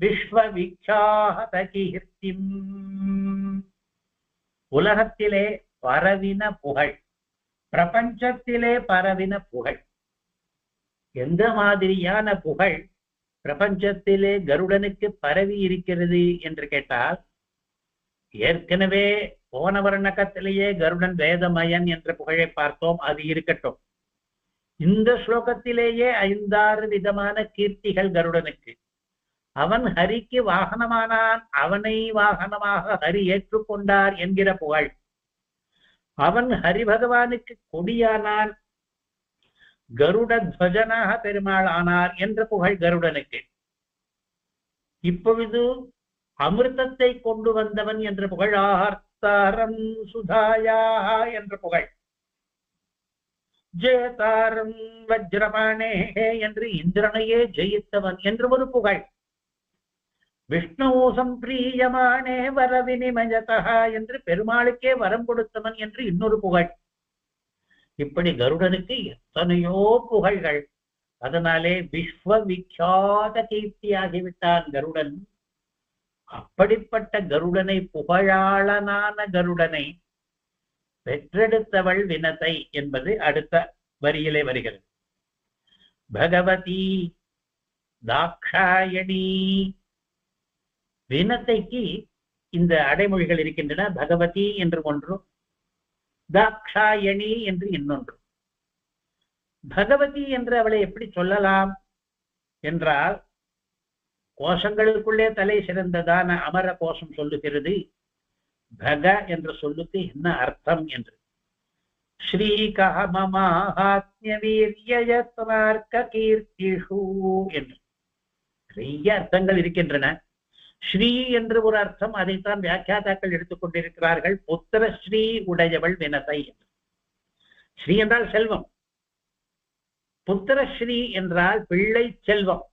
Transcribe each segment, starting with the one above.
விஸ்வவிக்ஷாத கீர்த்திம் உலகத்திலே பரவின புகழ் பிரபஞ்சத்திலே பரவின புகழ். எந்த மாதிரியான புகழ் பிரபஞ்சத்திலே கருடனுக்கு பரவி இருக்கிறது என்று கேட்டால் ஏற்கனவே போன வர்ணகத்திலேயே கருடன் வேதமயன் என்ற புகழை பார்த்தோம் அது இருக்கட்டும். இந்த ஸ்லோகத்திலேயே ஐந்தாறு விதமான கீர்த்திகள் கருடனுக்கு. அவன் ஹரிக்கு வாகனமானான். அவனை வாகனமாக ஹரி ஏற்றுக்கொண்டார் என்கிற புகழ். அவன் ஹரி பகவானுக்கு கொடியானான். கருட துவஜனாக பெருமாள் ஆனார் என்ற புகழ் கருடனுக்கு. இப்பொழுது அமிர்தத்தை கொண்டு வந்தவன் என்ற புகழ் ஆர்த்தாரம் சுதாயா என்ற புகழ். ஜெயதாரம் வஜ்ரபாணே என்று இந்திரனையே ஜெயித்தவன் என்று ஒரு புகழ். விஷ்ணு சம்பிரியமானே வர வினிமயதா என்று பெருமாளுக்கே வரம் கொடுத்தவன் என்று இன்னொரு புகழ். இப்படி கருடனுக்கு எத்தனையோ புகழ்கள். அதனாலே விஸ்வ விக்யாத கீர்த்தியாகிவிட்டான் கருடன். அப்படிப்பட்ட கருடனை புகழாளனான கருடனை பெற்றெடுத்தவள் வினதை என்பது அடுத்த வரியிலே வருகிறது. பகவதி தாக்ஷாயணி வினத்தைக்கு இந்த அடைமொழிகள் இருக்கின்றன பகவதி என்று ஒன்று தாக்ஷாயணி என்று இன்னொன்று. பகவதி என்று அவளை எப்படி சொல்லலாம் என்றால் கோஷங்களுக்குள்ளே தலை சிறந்ததான அமர கோஷம் சொல்லுகிறது பக என்ற சொல்லுக்கு என்ன அர்த்தம் என்று. ஸ்ரீகாமமாத்மிய கீர்த்திஷு என்று. நிறைய அர்த்தங்கள் இருக்கின்றன. ஸ்ரீ என்று ஒரு அர்த்தம். அதைத்தான் வியாக்கியாதாக்கள் எடுத்துக்கொண்டிருக்கிறார்கள் புத்திர ஸ்ரீ உடையவள் வினதை ஸ்ரீ என்றால் செல்வம். புத்திரஸ்ரீ என்றால் பிள்ளை செல்வம்.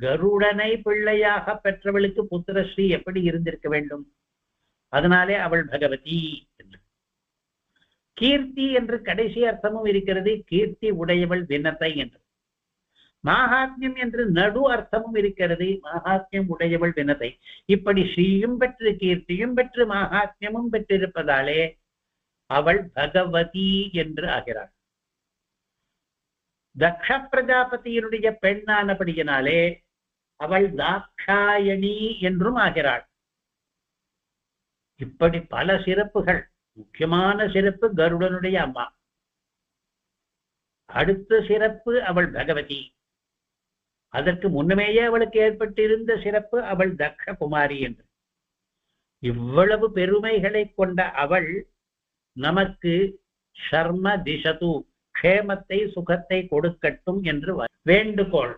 கருடனை பிள்ளையாக பெற்றவளுக்கு புத்திரஸ்ரீ எப்படி இருந்திருக்க வேண்டும்? அதனாலே அவள் பகவதி என்று. கீர்த்தி என்று கடைசி அர்த்தமும் இருக்கிறது. கீர்த்தி உடையவள் வினத்தை என்று. மகாத்மியம் என்று நடு அர்த்தமும் இருக்கிறது. மகாத்மியம் உடையவள் வினதை. இப்படி ஸ்ரீயும் பெற்று கீர்த்தியும் பெற்று மகாத்மியமும் பெற்றிருப்பதாலே அவள் பகவதி என்று ஆகிறாள். தக்ஷ பிரஜாபதியினுடைய பெண்ணானபடியினாலே அவள் தாக்ஷாயணி என்றும் ஆகிறாள். இப்படி பல சிறப்புகள். முக்கியமான சிறப்பு கருடனுடைய அம்மா. அடுத்த சிறப்பு அவள் பகவதி. அதற்கு முன்னமேயே அவளுக்கு ஏற்பட்டிருந்த சிறப்பு அவள் தக்ஷ குமாரி என்று. இவ்வளவு பெருமைகளை கொண்ட அவள் நமக்கு ஷர்ம திசது க்ஷேமத்தை சுகத்தை கொடுக்கட்டும் என்று வேண்டுகோள்.